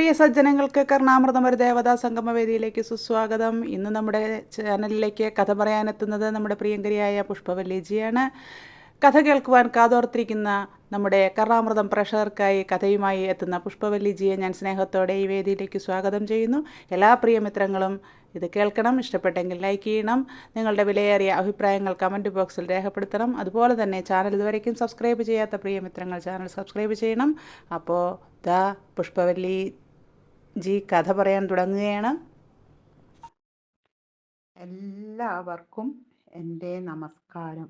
പ്രിയ സജ്ജനങ്ങൾക്ക് കർണാമൃതം ഒരു ദേവതാ സംഗമവേദിയിലേക്ക് സുസ്വാഗതം. ഇന്ന് നമ്മുടെ ചാനലിലേക്ക് കഥ പറയാനെത്തുന്നത് നമ്മുടെ പ്രിയങ്കരിയായ പുഷ്പവല്ലിജിയാണ്. കഥ കേൾക്കുവാൻ കാതോർത്തിരിക്കുന്ന നമ്മുടെ കർണാമൃതം പ്രേക്ഷകർക്കായി കഥയുമായി എത്തുന്ന പുഷ്പവല്ലിജിയെ ഞാൻ സ്നേഹത്തോടെ ഈ വേദിയിലേക്ക് സ്വാഗതം ചെയ്യുന്നു. എല്ലാ പ്രിയമിത്രങ്ങളും ഇത് കേൾക്കണം ഇഷ്ടപ്പെട്ടെങ്കിൽ ലൈക്ക് ചെയ്യണം നിങ്ങളുടെ വിലയേറിയ അഭിപ്രായങ്ങൾ കമന്റ് ബോക്സിൽ രേഖപ്പെടുത്തണം. അതുപോലെ തന്നെ ചാനൽ ഇതുവരയ്ക്കും സബ്സ്ക്രൈബ് ചെയ്യാത്ത പ്രിയമിത്രങ്ങൾ ചാനൽ സബ്സ്ക്രൈബ് ചെയ്യണം. അപ്പോൾ ദ പുഷ്പവല്ലി ജി കഥ പറയാൻ തുടങ്ങുകയാണ്. എല്ലാവർക്കും എന്റെ നമസ്കാരം.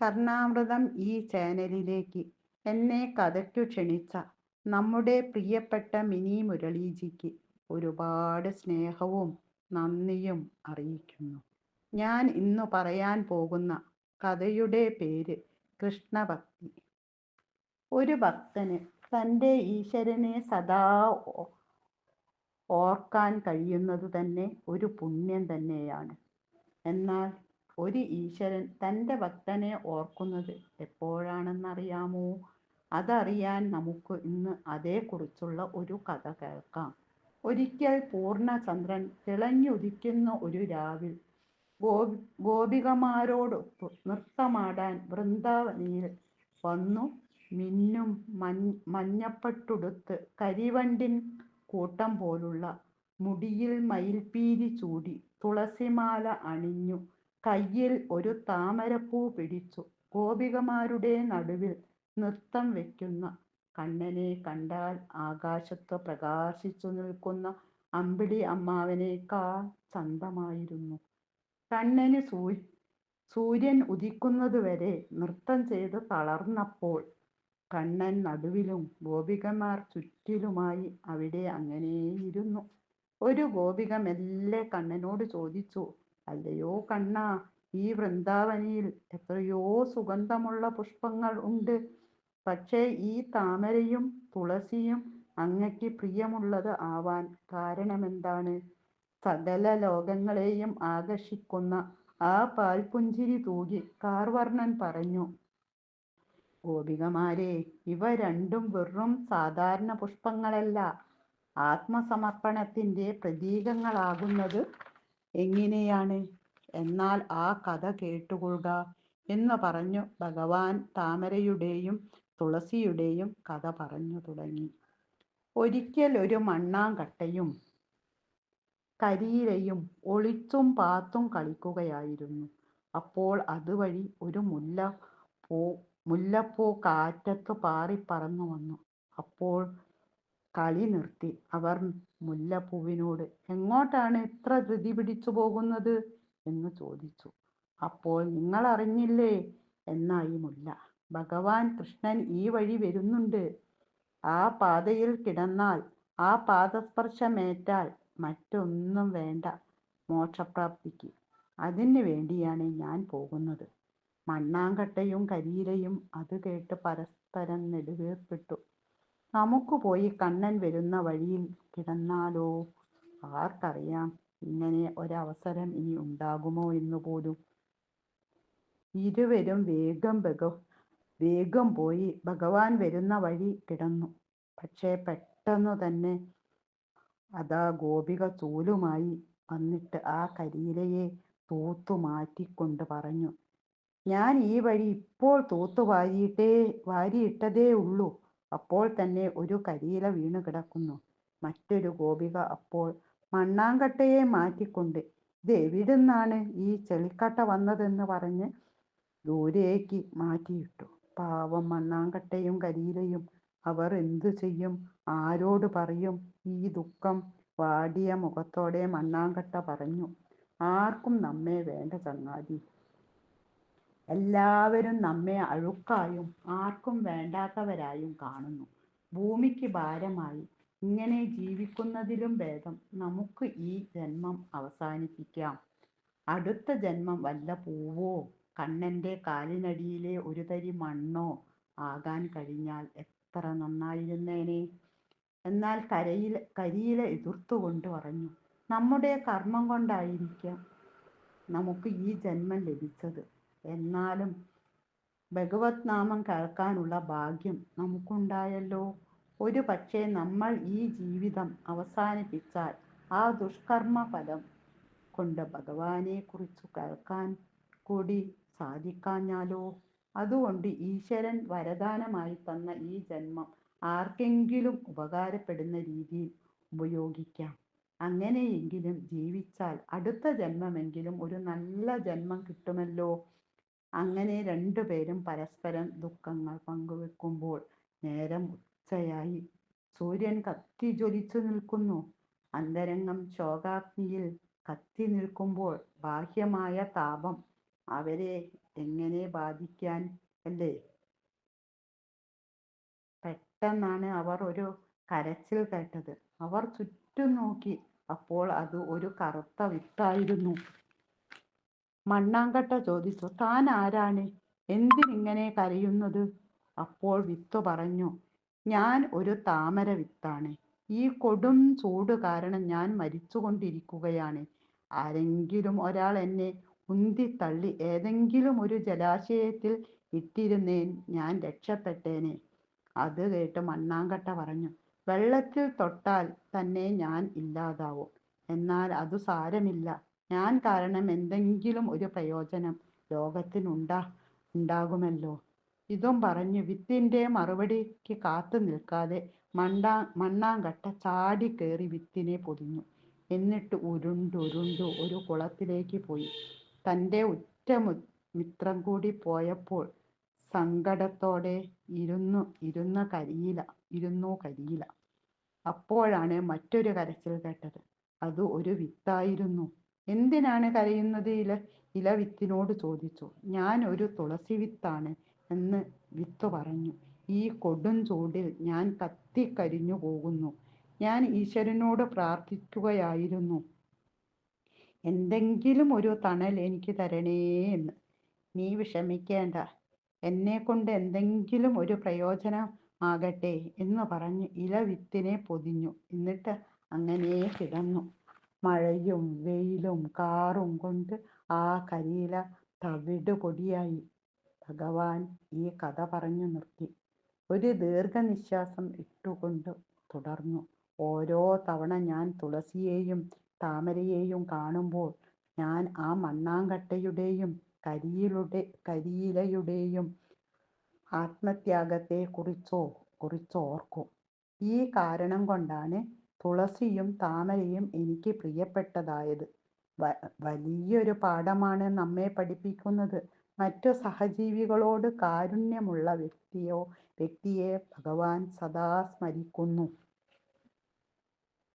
കർണാമൃതം ഈ ചാനലിലേക്ക് എന്നെ കഥയ്ക്കു ക്ഷണിച്ച നമ്മുടെ പ്രിയപ്പെട്ട മിനി മുരളീജിക്ക് ഒരുപാട് സ്നേഹവും നന്ദിയും അറിയിക്കുന്നു. ഞാൻ ഇന്ന് പറയാൻ പോകുന്ന കഥയുടെ പേര് കൃഷ്ണഭക്തി. ഒരു ഭക്തന് തന്റെ ഈശ്വരനെ സദാ ഓർക്കാൻ കഴിയുന്നത് തന്നെ ഒരു പുണ്യം തന്നെയാണ്. എന്നാൽ ഒരു ഈശ്വരൻ തന്റെ ഭക്തനെ ഓർക്കുന്നത് എപ്പോഴാണെന്നറിയാമോ? അതറിയാൻ നമുക്ക് ഇന്ന് അതേക്കുറിച്ചുള്ള ഒരു കഥ കേൾക്കാം. ഒരിക്കൽ പൂർണചന്ദ്രൻ തിളഞ്ഞുദിക്കുന്ന ഒരു രാവിൽ ഗോപി ഗോപികമാരോടൊത്ത് നൃത്തമാടാൻ വൃന്ദാവനിയിൽ വന്നു. മിന്നും മഞ്ഞ മഞ്ഞപ്പട്ടുടുത്ത് കരിവണ്ടിൻ കൂട്ടം പോലുള്ള മുടിയിൽ മയിൽപ്പീരി ചൂടി തുളസിമാല അണിഞ്ഞു കയ്യിൽ ഒരു താമരപ്പൂ പിടിച്ചു. ഗോപികമാരുടെ നടുവിൽ നൃത്തം വെക്കുന്ന കണ്ണനെ കണ്ടാൽ ആകാശത്ത് പ്രകാശിച്ചു നിൽക്കുന്ന അമ്പിളി അമ്മാവനേക്കാൾ ചന്തമായിരുന്നു. കണ്ണന് സൂര്യൻ ഉദിക്കുന്നതുവരെ നൃത്തം ചെയ്ത് തളർന്നപ്പോൾ കണ്ണൻ നടുവിലും ഗോപികമാർ ചുറ്റിലുമായി അവിടെ അങ്ങനെയിരുന്നു. ഒരു ഗോപിക മെല്ലെ കണ്ണനോട് ചോദിച്ചു അല്ലയോ കണ്ണ ഈ വൃന്ദാവനിയിൽ എത്രയോ സുഗന്ധമുള്ള പുഷ്പങ്ങൾ ഉണ്ട്. പക്ഷേ ഈ താമരയും തുളസിയും അങ്ങയ്ക്ക് പ്രിയമുള്ളത് ആവാൻ കാരണമെന്താണ്? സകല ലോകങ്ങളെയും ആകർഷിക്കുന്ന ആ പാൽപുഞ്ചിരി തൂകി കാർവർണൻ പറഞ്ഞു ഗോപികമാരെ ഇവ രണ്ടും വെറും സാധാരണ പുഷ്പങ്ങളല്ല. ആത്മസമർപ്പണത്തിന്റെ പ്രതീകങ്ങളാകുന്നത് എങ്ങനെയാണ്? എന്നാൽ ആ കഥ കേട്ടുകൊള്ളുക എന്ന് പറഞ്ഞു ഭഗവാൻ താമരയുടെയും തുളസിയുടെയും കഥ പറഞ്ഞു തുടങ്ങി. ഒരിക്കൽ ഒരു മണ്ണാങ്കട്ടയും കരീരയും ഒളിച്ചും പാത്തും കളിക്കുകയായിരുന്നു. അപ്പോൾ അതുവഴി ഒരു മുല്ല പൂ മുല്ലപ്പൂ കാറ്റത്ത് പാറിപ്പറന്നു വന്നു. അപ്പോൾ കളി നിർത്തി. അവർ മുല്ലപ്പൂവിനോട് എങ്ങോട്ടാണ് ഇത്ര ധൃതി പിടിച്ചു പോകുന്നത്? എന്ന് ചോദിച്ചു. അപ്പോൾ നിങ്ങൾ അറിഞ്ഞില്ലേ? എന്നായി മുല്ല. ഭഗവാൻ കൃഷ്ണൻ ഈ വഴി വരുന്നുണ്ട്. ആ പാതയിൽ കിടന്നാൽ ആ പാദസ്പർശമേറ്റാൽ മറ്റൊന്നും വേണ്ട. മോക്ഷപ്രാപ്തിക്ക്. അതിന് വേണ്ടിയാണ് ഞാൻ പോകുന്നത്. മണ്ണാങ്കട്ടയും കരിയിലയും അത് കേട്ട് പരസ്പരം നെടുവേർപ്പെട്ടു. നമുക്ക് പോയി കണ്ണൻ വരുന്ന വഴിയിൽ കിടന്നാലോ? ആർക്കറിയാം ഇങ്ങനെ ഒരവസരം ഇനി ഉണ്ടാകുമോ എന്ന് പോലും. ഇരുവരും വേഗം ബഗ വേഗം പോയി ഭഗവാൻ വരുന്ന വഴി കിടന്നു. പക്ഷേ പെട്ടെന്ന് തന്നെ അതാ ഗോപിക ചൂലുമായി വന്നിട്ട് ആ കരിയിലയെ തൂത്തു മാറ്റിക്കൊണ്ട് പറഞ്ഞു. ഞാൻ ഈ വഴി ഇപ്പോൾ തൂത്തു വാരിയിട്ടേ വാരിയിട്ടതേ ഉള്ളൂ. അപ്പോൾ തന്നെ ഒരു കരിയില വീണു കിടക്കുന്നു. മറ്റൊരു ഗോപിക അപ്പോൾ മണ്ണാങ്കട്ടയെ മാറ്റിക്കൊണ്ട് ഇത് എവിടുന്നാണ് ഈ ചെളിക്കട്ട വന്നതെന്ന് പറഞ്ഞ് ദൂരേക്ക് മാറ്റിയിട്ടു? പാവം മണ്ണാങ്കട്ടയും കരിയിലയും അവർ എന്തു ചെയ്യും? ആരോട് പറയും? ഈ ദുഃഖം വാടിയ മുഖത്തോടെ മണ്ണാങ്കട്ട പറഞ്ഞു ആർക്കും നമ്മെ വേണ്ട ചങ്ങാതി. എല്ലാവരും നമ്മെ അഴുക്കായും ആർക്കും വേണ്ടാത്തവരായും കാണുന്നു. ഭൂമിക്ക് ഭാരമായി ഇങ്ങനെ ജീവിക്കുന്നതിലും ഭേദം നമുക്ക് ഈ ജന്മം അവസാനിപ്പിക്കാം. അടുത്ത ജന്മം വല്ല പൂവോ കണ്ണന്റെ കാലിനടിയിലെ ഒരു തരി മണ്ണോ ആകാൻ കഴിഞ്ഞാൽ എത്ര നന്നായിരുന്നേനെ. എന്നാൽ കരയിൽ കരിയിലെ എതിർത്തുകൊണ്ട് പറഞ്ഞു നമ്മുടെ കർമ്മം കൊണ്ടായിരിക്കാം നമുക്ക് ഈ ജന്മം ലഭിച്ചത്. എന്നാലും ഭഗവത് നാമം കേൾക്കാനുള്ള ഭാഗ്യം നമുക്കുണ്ടായല്ലോ. ഒരു പക്ഷേ നമ്മൾ ഈ ജീവിതം അവസാനിപ്പിച്ചാൽ ആ ദുഷ്കർമ്മ ഫലം കൊണ്ട് ഭഗവാനെ കുറിച്ചു കേൾക്കാൻ കൂടി സാധിക്കാഞ്ഞാലോ? അതുകൊണ്ട് ഈശ്വരൻ വരദാനമായി തന്ന ഈ ജന്മം ആർക്കെങ്കിലും ഉപകാരപ്പെടുന്ന രീതിയിൽ ഉപയോഗിക്കാം. അങ്ങനെയെങ്കിലും ജീവിച്ചാൽ അടുത്ത ജന്മമെങ്കിലും ഒരു നല്ല ജന്മം കിട്ടുമല്ലോ? അങ്ങനെ രണ്ടുപേരും പരസ്പരം ദുഃഖങ്ങൾ പങ്കുവെക്കുമ്പോൾ നേരം ഉച്ചയായി. സൂര്യൻ കത്തി ജ്വലിച്ചു നിൽക്കുന്നു. അന്തരംഗം ശോകാഗ്നിയിൽ കത്തി നിൽക്കുമ്പോൾ ബാഹ്യമായ താപം അവരെ എങ്ങനെ ബാധിക്കാൻ അല്ലേ? പെട്ടെന്നാണ് അവർ ഒരു കരച്ചിൽ കേട്ടത്. അവർ ചുറ്റും നോക്കി. അപ്പോൾ അത് ഒരു കറുത്ത വിത്തായിരുന്നു. മണ്ണാങ്കട്ട ചോദിച്ചു താൻ ആരാണ്? എന്തിനിങ്ങനെ കരയുന്നത്? അപ്പോൾ വിത്ത് പറഞ്ഞു ഞാൻ ഒരു താമര വിത്താണ്. ഈ കൊടും ചൂട് കാരണം ഞാൻ മരിച്ചുകൊണ്ടിരിക്കുകയാണ്. ആരെങ്കിലും ഒരാൾ എന്നെ ഉന്തിത്തള്ളി ഏതെങ്കിലും ഒരു ജലാശയത്തിൽ ഇട്ടിരുന്നേൻ ഞാൻ രക്ഷപ്പെട്ടേനെ. അത് കേട്ട് മണ്ണാങ്കട്ട പറഞ്ഞു വെള്ളത്തിൽ തൊട്ടാൽ തന്നെ ഞാൻ ഇല്ലാതാവും. എന്നാൽ അത് സാരമില്ല. ഞാൻ കാരണം എന്തെങ്കിലും ഒരു പ്രയോജനം ലോകത്തിനുണ്ടാ ഉണ്ടാകുമല്ലോ. ഇതും പറഞ്ഞ് വിത്തിന്റെ മറുപടിക്ക് കാത്തു നിൽക്കാതെ മണ്ടാ മണ്ണാങ്കട്ട ചാടി കയറി വിത്തിനെ പൊതിഞ്ഞു. എന്നിട്ട് ഉരുണ്ടുരുണ്ടു ഒരു കുളത്തിലേക്ക് പോയി. തന്റെ ഉറ്റ മിത്രം കൂടി പോയപ്പോൾ സങ്കടത്തോടെ ഇരുന്നു ഇരുന്ന കരിയില ഇരുന്നു കരിയില. അപ്പോഴാണ് മറ്റൊരു കരച്ചിൽ കേട്ടത്. അത് ഒരു വിത്തായിരുന്നു. എന്തിനാണ് കരയുന്നത്? ഇല ഇല വിത്തിനോട് ചോദിച്ചു. ഞാൻ ഒരു തുളസി വിത്താണ് എന്ന് വിത്ത് പറഞ്ഞു. ഈ കൊടും ചൂടിൽ ഞാൻ കത്തിക്കരിഞ്ഞു പോകുന്നു. ഞാൻ ഈശ്വരനോട് പ്രാർത്ഥിക്കുകയായിരുന്നു. എന്തെങ്കിലും ഒരു തണൽ എനിക്ക് തരണേ എന്ന്. നീ വിഷമിക്കേണ്ട. എന്നെ കൊണ്ട് എന്തെങ്കിലും ഒരു പ്രയോജനം ആകട്ടെ എന്ന് പറഞ്ഞ് ഇല വിത്തിനെ പൊതിഞ്ഞു. എന്നിട്ട് അങ്ങനെ കിടന്നു. മഴയും വെയിലും കാറും കൊണ്ട് ആ കരിയില തവിട് പൊടിയായി. ഭഗവാൻ ഈ കഥ പറഞ്ഞു നിർത്തി. ഒരു ദീർഘനിശ്വാസം ഇട്ടുകൊണ്ട് തുടർന്നു. ഓരോ തവണ ഞാൻ തുളസിയെയും താമരയെയും കാണുമ്പോൾ ഞാൻ ആ മണ്ണാങ്കട്ടയുടെയും കരിയിലുടെ കരിയിലയുടെയും ആത്മത്യാഗത്തെ കുറിച്ചോ കുറിച്ചോർക്കും. ഈ കാരണം കൊണ്ടാണ് തുളസിയും താമരയും എനിക്ക് പ്രിയപ്പെട്ടതായത് വലിയൊരു പാഠമാണ് നമ്മെ പഠിപ്പിക്കുന്നത്. മറ്റു സഹജീവികളോട് കാരുണ്യമുള്ള വ്യക്തിയോ വ്യക്തിയെ ഭഗവാൻ സദാ സ്മരിക്കുന്നു.